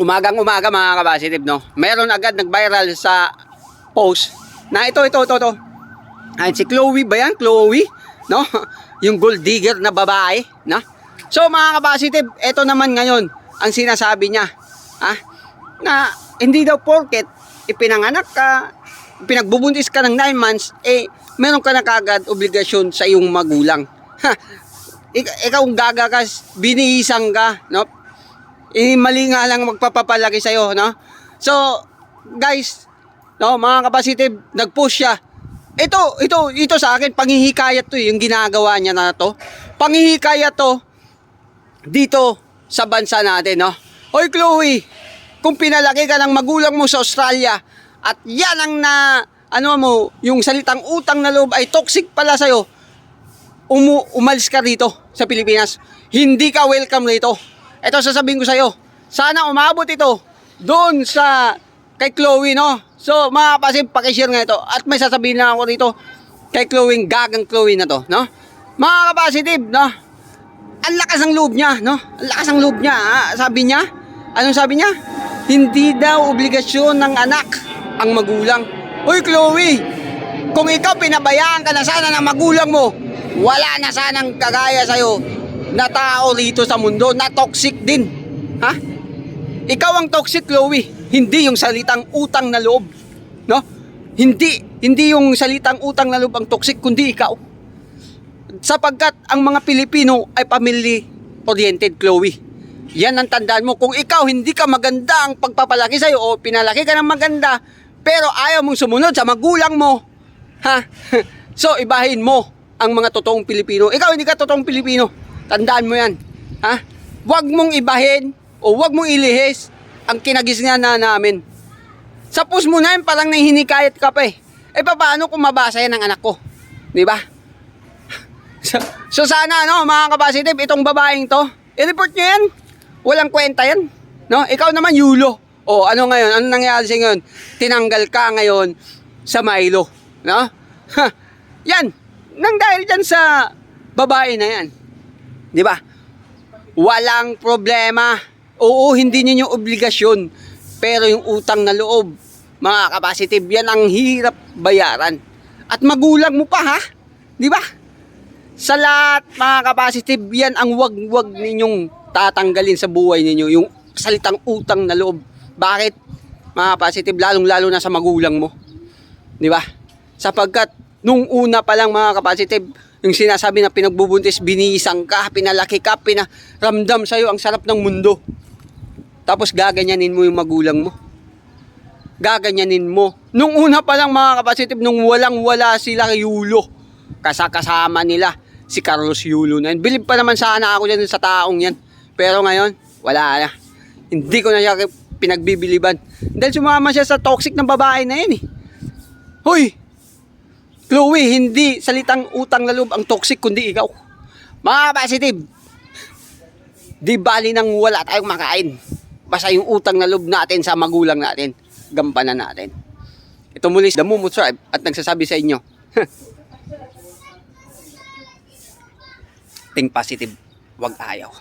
umagang umaga mga kabasitive, no? Meron agad nag-viral sa post na ito, ito, ito, ito. Ay, si Chloe ba yan? Chloe? No? Yung gold digger na babae, no? So mga kabasitive, ito naman ngayon ang sinasabi niya. Ha? Na hindi daw porket ipinanganak ka, pinagbubuntis ka ng 9 months, eh, meron ka na kagad obligasyon sa iyong magulang. Ha? Ik- ikaw gagakas, biniisang ka, no? Eh, mali nga lang magpapapalaki sa'yo, no? So, guys, no, mga kapasitive, nag-push siya. Ito, ito, ito sa akin, panghihikayat to, eh, yung ginagawa niya na to. Panghihikayat to, dito sa bansa natin, no? Hoy, Chloe, kung pinalaki ka ng magulang mo sa Australia, at yan ang na, ano mo, yung salitang utang na loob ay toxic pala sa'yo, umu umalis ka rito sa Pilipinas. Hindi ka welcome rito. Ito sasabihin ko sa'yo. Sana umabot ito doon sa kay Chloe, no? So, mga kapatid, pakishare nga ito. At may sasabihin lang ako rito kay Chloe, gagang Chloe na to, no? Mga kapatid, no? Ang lakas ng loob niya, no? Ang lakas ng loob niya, ha? Sabi niya, anong sabi niya? Hindi daw obligasyon ng anak ang magulang. Uy, Chloe, kung ikaw pinabayaan ka na sana ng magulang mo, wala na sanang kagaya sa'yo na tao rito sa mundo na toxic din. Ha? Ikaw ang toxic, Chloe. Hindi yung salitang utang na loob. No? Hindi, hindi yung salitang utang na loob ang toxic, kundi ikaw. Sapagkat ang mga Pilipino ay family-oriented, Chloe. Yan ang tandaan mo. Kung ikaw hindi ka maganda ang pagpapalaki sa'yo o pinalaki ka ng maganda, pero ayaw mong sumunod sa magulang mo, ha? so, ibahin mo ang mga totoong Pilipino. Ikaw hindi ka totoong Pilipino. Tandaan mo yan. Ha? Huwag mong ibahin o huwag mong ilihis ang kinagisnan na namin. Sa post mo na yun, parang nahihinikayat ka pa eh. Eh, paano kung mabasa yan ng anak ko? Di ba? So, so sana, no, mga kapasitive, itong babaeng to, i-report nyo yan. Walang kwenta yan. No? Ikaw naman, Yulo. O, ano ngayon? Ano nangyari sa ngayon? Tinanggal ka ngayon sa Milo. No? Ha, yan. Nang dahil dyan sa babae na yan. Di ba? Walang problema. Oo, hindi ninyo obligasyon. Pero yung utang na loob, mga kapasitive, yan ang hirap bayaran. At magulang mo pa, ha? Di ba? Sa lahat, mga kapasitive, yan ang wag-wag ninyong tatanggalin sa buhay ninyo. Yung salitang utang na loob. Bakit? Mga kapasitive, lalong-lalo na sa magulang mo. Di ba? Sapagkat, nung una pa lang mga kapasitive, yung sinasabi na pinagbubuntis, binisang ka, pinalaki ka, pinaramdam sa'yo ang sarap ng mundo. Tapos gaganyanin mo yung magulang mo. Gaganyanin mo. Nung una pa lang mga kapasitive, nung walang-wala sila Yulo, kasakasama nila si Carlos Yulo na yun. Bilib pa naman sana ako dyan sa taong yan. Pero ngayon, wala na. Hindi ko na siya pinagbibiliban. Dahil sumama siya sa toxic ng babae na yun eh. Hoy! Chloe, hindi salitang utang na loob ang toxic kundi ikaw. Mga positive, di bali nang wala tayong makain. Basta yung utang na loob natin sa magulang natin, gampanan natin. Ito muli si The Mumut Tribe at nagsasabi sa inyo, think positive, wag ayaw.